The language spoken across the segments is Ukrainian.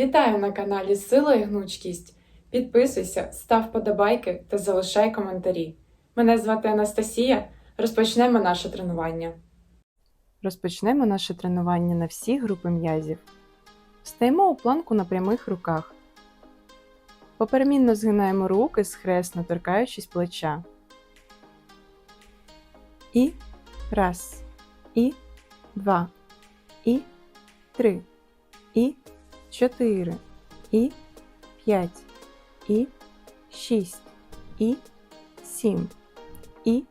Вітаю на каналі Сила і Гнучкість. Підписуйся, став подобайки та залишай коментарі. Мене звати Анастасія. Розпочнемо наше тренування. Розпочнемо наше тренування на всі групи м'язів. Встаємо у планку на прямих руках. Поперемінно згинаємо руки схресно, торкаючись плеча. І раз, і два, і три, і чотири, і п'ять, і шість, і сім, і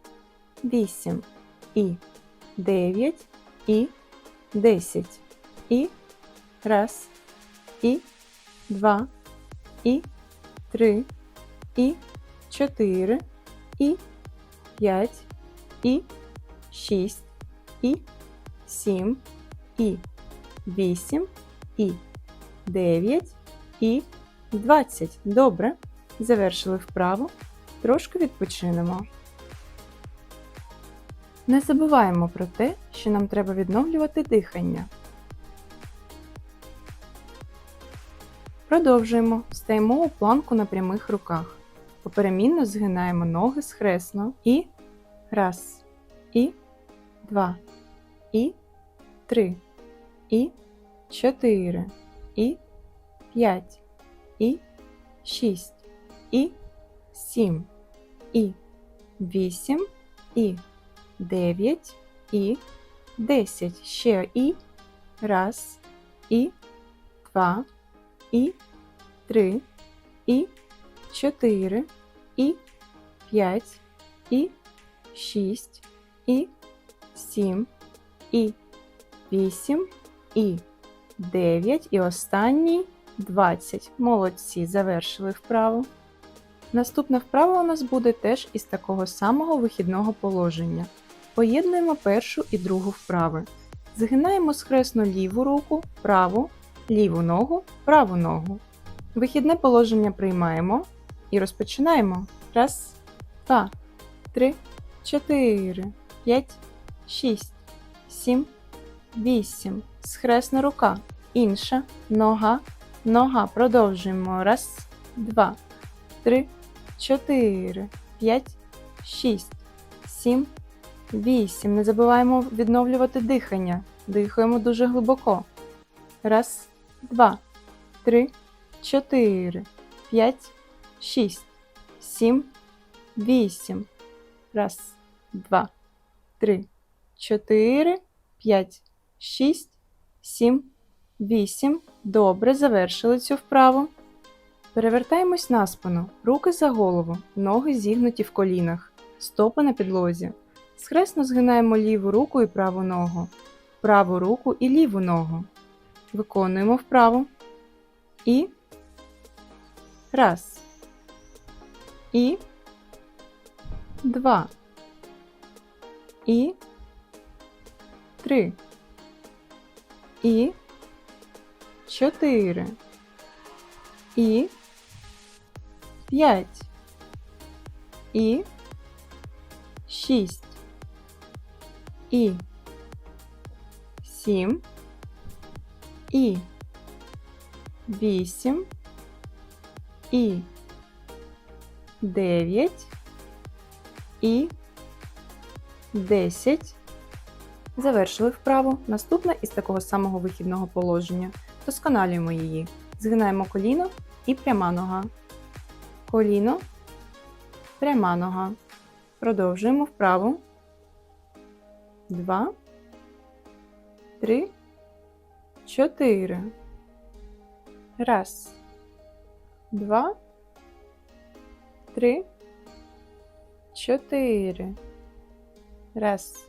вісім, і дев'ять, і десять, і раз, і два, і три, і чотири, і п'ять, і шість, і сім, і вісім, і 9 і 20. Добре. Завершили вправу. Трошки відпочинемо. Не забуваємо про те, що нам треба відновлювати дихання. Продовжуємо. Стаємо у планку на прямих руках. Поперемінно згинаємо ноги схресно. І раз, і два, і три, і чотири, і п'ять, і шість, і сім, і вісім, і дев'ять, і десять. Ще і раз, і два, і три, і чотири, і п'ять, і шість, і сім, і вісім, і 9 і останній 20. Молодці, завершили вправу. Наступна вправа у нас буде теж із такого самого вихідного положення. Поєднуємо першу і другу вправи. Згинаємо схресно ліву руку, праву, ліву ногу, праву ногу. Вихідне положення приймаємо і розпочинаємо. Раз, два, три, чотири, п'ять, шість, сім, вісім. Схресна рука. Інша нога, нога. Продовжуємо. Раз, два, три, чотири, п'ять, шість, сім, вісім. Не забуваємо відновлювати дихання. Дихаємо дуже глибоко. Раз, два, три, чотири, п'ять, шість, сім, вісім. Раз, два, три, чотири, п'ять, шість, сім, вісім. Добре, завершили цю вправу. Перевертаємось на спину, руки за голову, ноги зігнуті в колінах, стопи на підлозі. Схресно згинаємо ліву руку і праву ногу, праву руку і ліву ногу. Виконуємо вправу. І раз. І два. І три. І чотири. І п'ять. І шість. І сім. І вісім. І дев'ять. І десять. Завершили вправу. Наступна із такого самого вихідного положення. Досконалюємо її. Згинаємо коліно і пряма нога. Коліно, пряма нога. Продовжуємо вправу. Два, три, чотири. Раз, два, три, чотири. Раз,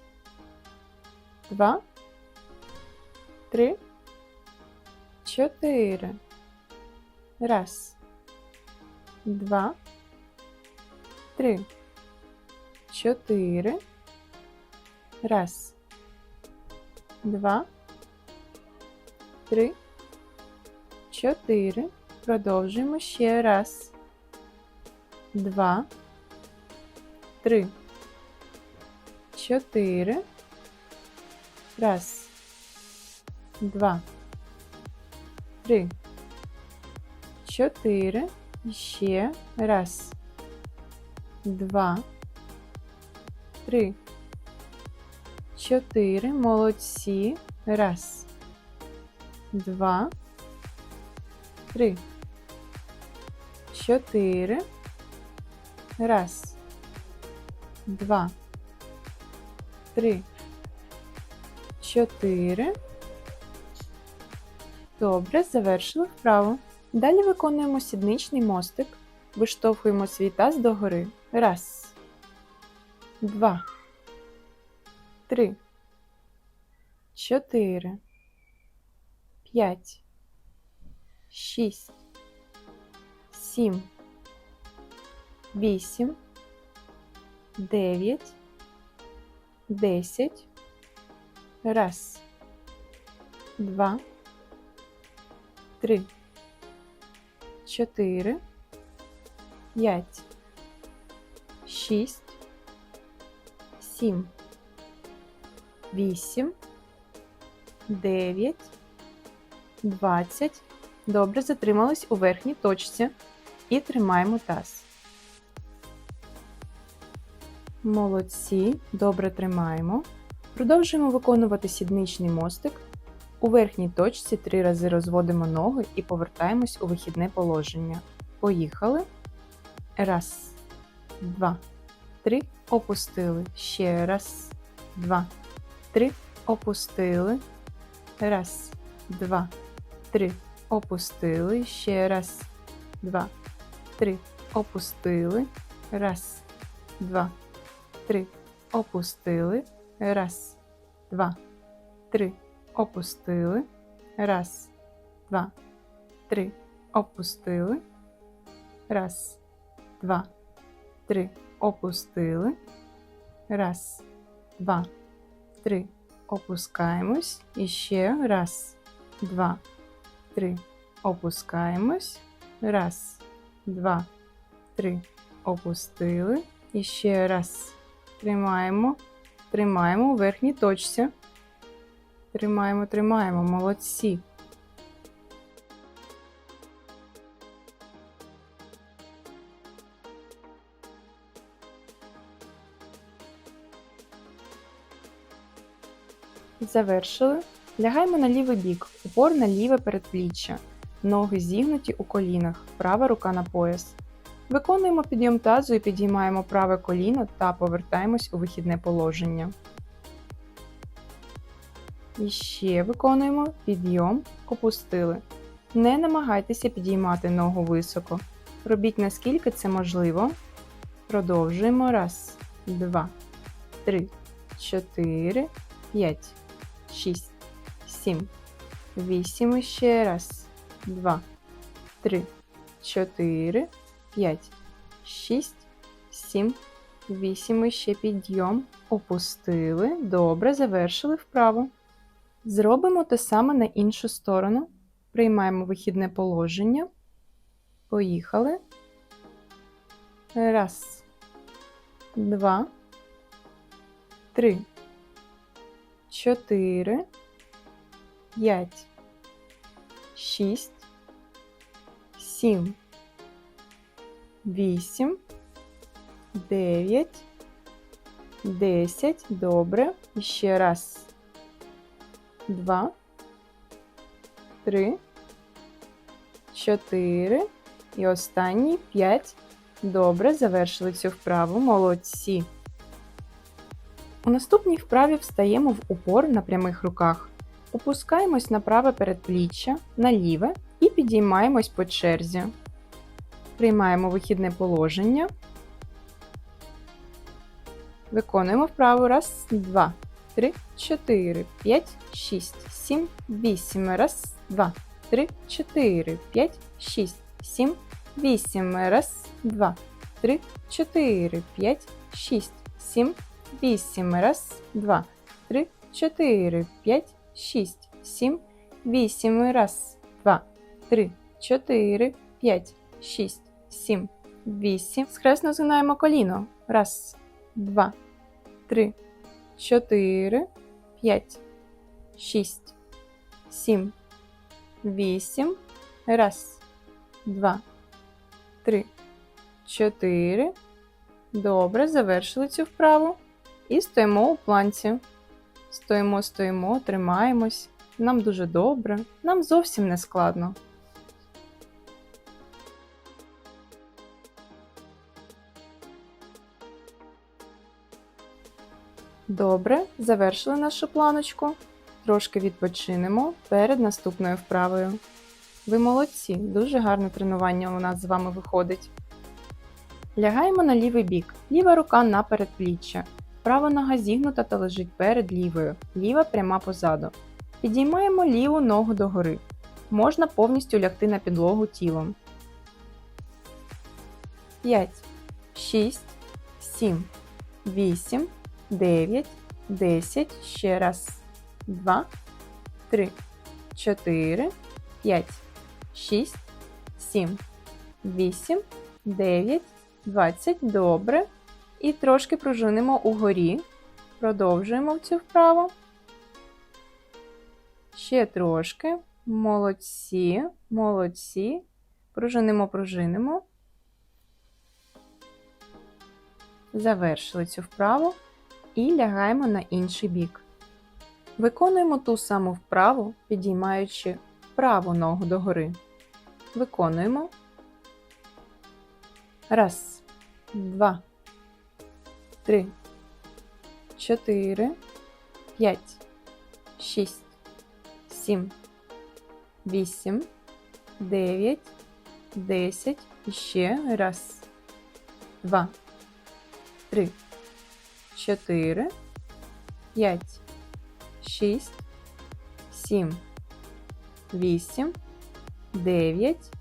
два, три, чотири. Раз, два, три, чотири. Раз, два, три, чотири. Продовжуємо ще раз. Два, три, чотири. Раз, два, три, чотири. Ще раз. Два. Три. Чотири. Молодці. Раз. Два. Три. Чотири. Раз. Два. Три. Чотири. Добре, завершили вправо. Далі виконуємо сідничний мостик. Виштовхуємо свій таз догори. Раз. Два. Три. Чотири. П'ять. Шість. Сім. Вісім. Дев'ять. Десять. Раз. Два. Три. Чотири. П'ять. Шість. Сім. Вісім. Дев'ять. Двадцять. Добре, затримались у верхній точці. І тримаємо таз. Молодці. Добре тримаємо. Продовжуємо виконувати сідничний мостик. У верхній точці три рази розводимо ноги і повертаємось у вихідне положення. Поїхали. Раз, два, три. Опустили. Ще раз, два, три. Опустили. Раз, два, три. Опустили. Ще раз, два, три. Опустили. Раз, два, три. Опустили. Раз, два, три. Опустили. Раз, два, три. Опустили. Раз, два, три. Опустили. Раз, два, три. Опускаємось. І ще раз, два, три. Опускаємось. Раз, два, три. Опустили. І ще раз. Тримаємо. Тримаємо у верхній точці. Тримаємо, тримаємо, молодці. Завершили. Лягаємо на лівий бік, упор на ліве передпліччя. Ноги зігнуті у колінах, права рука на пояс. Виконуємо підйом тазу і підіймаємо праве коліно та повертаємось у вихідне положення. І ще виконуємо підйом, опустили. Не намагайтеся підіймати ногу високо. Робіть наскільки це можливо. Продовжуємо. Раз, два, три, чотири, п'ять, шість, сім, вісім. І ще раз. Два, три, чотири, п'ять, шість, сім, вісім. І ще підйом. Опустили. Добре, завершили вправо. Зробимо те саме на іншу сторону. Приймаємо вихідне положення. Поїхали. Раз, два, три, чотири, п'ять, шість, сім, вісім, дев'ять, десять. Добре. І ще раз два, три, чотири і останній п'ять. Добре, завершили цю вправу. Молодці. У наступній вправі встаємо в упор на прямих руках. Опускаємось на праве передпліччя, на ліве і підіймаємось по черзі. Приймаємо вихідне положення. Виконуємо вправу. Раз, два, три, чотири, п'ять, шість, сім, вісім. Раз, два, три, чотири, п'ять, шість, сім, вісім. Раз, два, три, чотири, п'ять, шість, сім, вісім. Раз, два, три, чотири, п'ять, шість, сім, вісім. Раз, два, три, чотири, п'ять, шість, сім, вісім. Схресно згинаємо коліно. Раз, два, три, чотири, п'ять, шість, сім, вісім. Раз, два, три, чотири. Добре, завершили цю вправу. І стоїмо у планці. Стоїмо, стоїмо, тримаємось. Нам дуже добре, нам зовсім не складно. Добре, завершили нашу планочку. Трошки відпочинемо перед наступною вправою. Ви молодці, дуже гарне тренування у нас з вами виходить. Лягаємо на лівий бік, ліва рука на передпліччя. Права нога зігнута та лежить перед лівою, ліва пряма позаду. Підіймаємо ліву ногу догори. Можна повністю лягти на підлогу тілом. 5, 6, 7, 8, 9, 10. Ще раз. 2, 3, 4, 5, 6, 7, 8, 9, 20. Добре. І трошки пружинимо угорі. Продовжуємо цю вправу. Ще трошки. Молодці, молодці. Пружинимо, пружинимо. Завершили цю вправу і лягаємо на інший бік. Виконуємо ту саму вправу, підіймаючи праву ногу догори. Виконуємо. Раз, два, три, чотири, п'ять, шість, сім, вісім, дев'ять, десять. І ще раз, два, три, чотири, п'ять, шість, сім, вісім, дев'ять,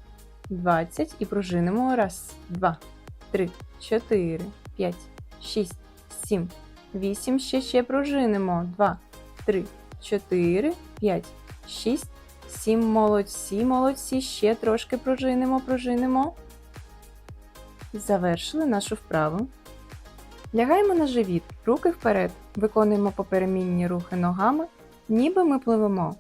двадцять. І пружинимо. Раз, два, три, чотири, п'ять, шість, сім, вісім. Ще ще пружинимо. Два, три, чотири, п'ять, шість, сім. Молодці, молодці. Ще трошки пружинимо, пружинимо. Завершили нашу вправу. Лягаємо на живіт, руки вперед, виконуємо поперемінні рухи ногами, ніби ми пливемо.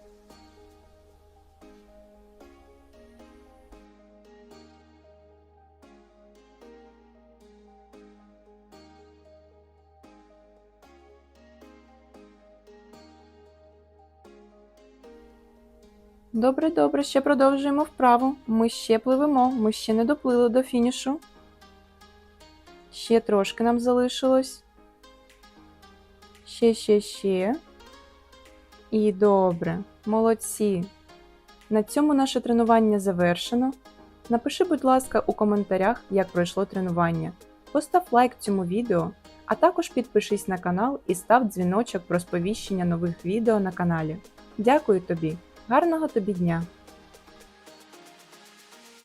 Добре, добре, ще продовжуємо вправу. Ми ще пливемо, ми ще не доплили до фінішу. Ще трошки нам залишилось. Ще, ще, ще. І добре, молодці. На цьому наше тренування завершено. Напиши, будь ласка, у коментарях, як пройшло тренування. Постав лайк цьому відео, а також підпишись на канал і став дзвіночок про сповіщення нових відео на каналі. Дякую тобі! Гарного тобі дня!